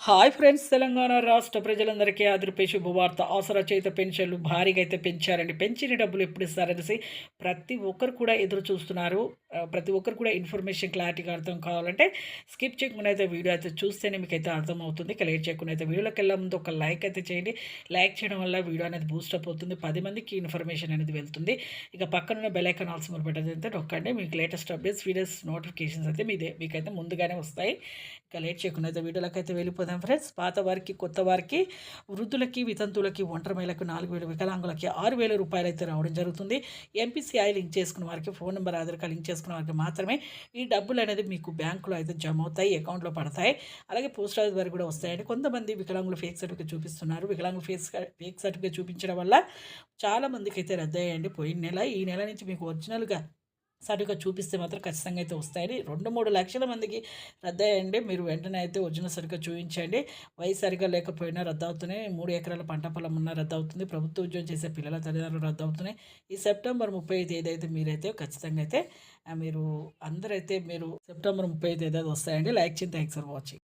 Hi friends Telangana రాష్ట్ర ప్రజలందరికీ ఆదిరిపే శుభవార్త. ఆసరా చేత పెన్షన్లు భారీగా అయితే పెంచారండి. పెంచిన డబ్బులు ఎప్పుడు ఇస్తారనేసి ప్రతి ఒక్కరు కూడా ఎదురు చూస్తున్నారు ప్రతి ఒక్కరు కూడా ఇన్ఫర్మేషన్ క్లారిటీగా అర్థం కావాలంటే స్కిప్ చేయకుండా అయితే వీడియో అయితే చూస్తేనే మీకు అయితే అర్థమవుతుంది. ఇక లేట్ చేయకుండా అయితే వీడియోలోకి వెళ్ళే ముందు ఒక లైక్ అయితే చేయండి. లైక్ చేయడం వల్ల వీడియో అనేది బూస్టప్ అవుతుంది. పది మందికి ఇన్ఫర్మేషన్ అనేది వెళ్తుంది. ఇక పక్కనున్న బెలైకన్ ఐకాన్ ఆల్సో మీరు పెట్టేది అయితే నొక్కండి. మీకు లేటెస్ట్ అప్డేట్స్ వీడియోస్ నోటిఫికేషన్స్ అయితే మీదే మీకైతే ముందుగానే వస్తాయి. ఇక లేట్ చేయకుండా అయితే వీడియోలోకి అయితే వెళ్ళిపోదాం ఫ్రెండ్స్. పాత వారికి కొత్త వారికి వృద్ధులకి వితంతువులకి ఒంటరి మహిళలకు నాలుగు వేలు వికలాంగులకి ఆరు వేల రూపాయలు అయితే రావడం జరుగుతుంది. ఎంపీసీఐ లింక్ చేసుకున్న వారికి phone number Aadhaar card link చేసుకున్న వారికి మాత్రమే ఈ డబ్బులు అనేది మీకు బ్యాంకులో అయితే జమ అవుతాయి అకౌంట్లో పడతాయి. అలాగే పోస్ట్ ఆఫీస్ వరకు కూడా వస్తాయండి. కొంతమంది వికలాంగులు ఫేక్ సర్టిఫికేట్ చూపిస్తున్నారు. వికలాంగులు ఫేస్ ఫేక్ సర్టిఫికేట్ చూపించడం వల్ల చాలా మందికి అయితే రద్దయ్యాయండి. పోయిన నెల ఈ నెల నుంచి మీకు ఒరిజినల్గా సర్టిఫికేట్ చూపిస్తే మాత్రం ఖచ్చితంగా అయితే వస్తాయని రెండు మూడు లక్షల మందికి రద్దయ్యండి. మీరు వెంటనే అయితే ఒరిజినల్ సరిగ్గా చూపించండి వయసు సరిగ్గా లేకపోయినా రద్దు అవుతున్నాయి మూడు ఎకరాల పంట పొలం ఉన్న రద్దవుతుంది. ప్రభుత్వ ఉద్యోగం చేసే పిల్లల తల్లిదండ్రులు రద్దవుతున్నాయి. ఈ సెప్టెంబర్ ముప్పై తేదీ అయితే మీరైతే ఖచ్చితంగా అయితే మీరు అందరైతే మీరు సెప్టెంబర్ ముప్పై తేదీ అయితే వస్తాయండి. లైక్ చేయండి. Thanks for watching.